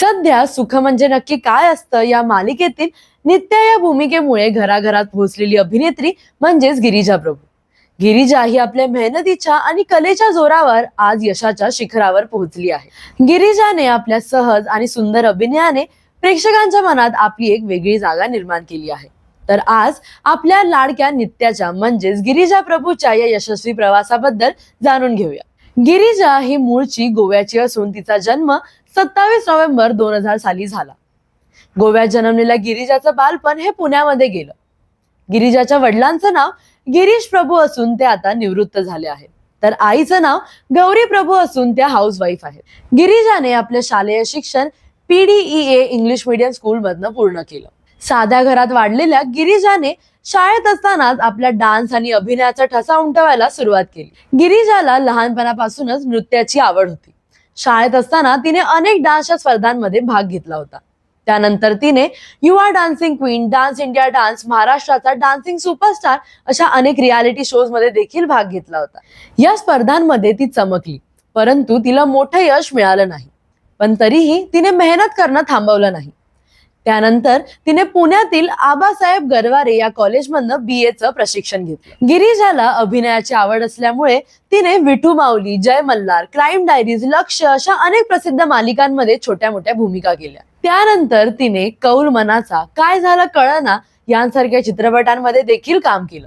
सध्या सुख म्हणजे नक्की काय असतं या मालिकेतील नित्या या भूमिकेमुळे घराघरात पोहोचलेली अभिनेत्री म्हणजेच गिरिजा प्रभू. गिरिजा ही आपल्या मेहनतीच्या आणि कलेच्या जोरावर आज यशाच्या शिखरावर पोहोचली आहे. गिरिजाने आपल्या सहज आणि सुंदर अभिनयाने प्रेक्षकांच्या मनात आपली एक वेगळी जागा निर्माण केली आहे. तर आज आपल्या लाडक्या नित्याच्या म्हणजेच गिरिजा प्रभूच्या या यशस्वी प्रवासाबद्दल जाणून घेऊया. गिरिजा ही मूळची गोव्याची असून तिचा जन्म सत्तावीस नोव्हेंबर दोन हजार साली झाला. गोव्यात जन्मलेल्या गिरिजाचं बालपण हे पुण्यामध्ये गेलं. गिरिजाच्या वडिलांचं नाव गिरीश प्रभू असून ते आता निवृत्त झाले आहेत तर आईचं नाव गौरी प्रभू असून त्या हाऊसवाईफ आहेत गिरिजाने आपले शालेय शिक्षण पीडीईए इंग्लिश मीडियम स्कूल मधनं पूर्ण केलं. साध्या घरात वाढलेल्या गिरिजाने शाळेत असतानाच आपल्या डान्स आणि अभिनयाचा ठसा उमटवायला सुरुवात केली. गिरिजाला लहानपणापासूनच नृत्याची आवड होती. शाळेत असताना तिने अनेक डान्सच्या स्पर्धांमध्ये भाग घेतला होता. त्यानंतर तिने Yuva dancing queen dance India dance महाराष्ट्राचा डान्सिंग सुपरस्टार अशा अनेक रियालिटी शोजमध्ये देखील भाग घेतला होता. या स्पर्धांमध्ये ती चमकली परंतु तिला मोठं यश मिळालं नाही. पण तरीही तिने मेहनत करणं थांबवलं नाही. त्यानंतर तिने पुण्यातील आबासाहेब गरवारे या कॉलेजमधनं बी एचं प्रशिक्षण घेतलं. गिरिजाला अभिनयाची आवड असल्यामुळे तिने विठू माऊली जय मल्हार क्राईम डायरीज लक्ष अशा अनेक प्रसिद्ध मालिकांमध्ये छोट्या मोठ्या भूमिका केल्या. त्यानंतर तिने कौल मनाचा काय झालं कळना यांसारख्या चित्रपटांमध्ये देखील काम केलं.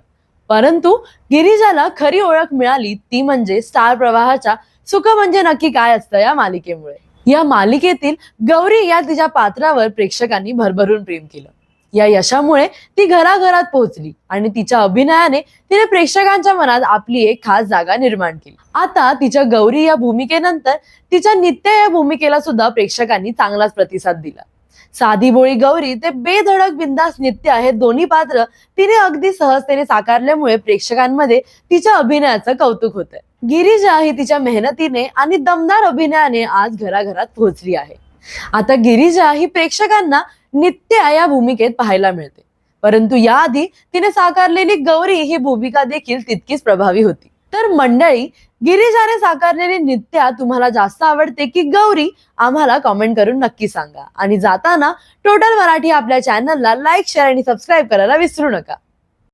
परंतु गिरिजाला खरी ओळख मिळाली ती म्हणजे स्टार प्रवाहाच्या सुख म्हणजे नक्की काय असतं या मालिकेमुळे. या मालिकेतील गौरी या तिच्या पात्रावर प्रेक्षकांनी भरभरून प्रेम केलं. या यशामुळे ती घराघरात पोहोचली आणि तिच्या अभिनयाने तिने प्रेक्षकांच्या मनात आपली एक खास जागा निर्माण केली. आता तिच्या गौरी या भूमिकेनंतर तिच्या नित्य या भूमिकेला सुद्धा प्रेक्षकांनी चांगलाच प्रतिसाद दिला. साधी बोळी गौरी ते बेधडक बिंदास नित्य हे दोन्ही पात्र तिने अगदी सहजतेने साकारल्यामुळे प्रेक्षकांमध्ये तिच्या अभिनयाचं कौतुक होतंय. गिरिजा ही तिच्या मेहनतीने आणि दमदार अभिनयाने आज घराघरात पोहोचली आहे. आता गिरिजा ही प्रेक्षकांना नित्य या भूमिकेत पाहायला मिळते. परंतु याआधी तिने साकारलेली गौरी ही भूमिका देखील तितकीच प्रभावी होती. तर मंडळी गिरिजाने साकारलेली नित्या तुम्हाला जास्त आवडते की गौरी? आम्हाला कमेंट करून नक्की सांगा. आणि जाताना टोटल मराठी आपल्या चॅनलला लाईक शेअर आणि सबस्क्राईब करायला विसरू नका.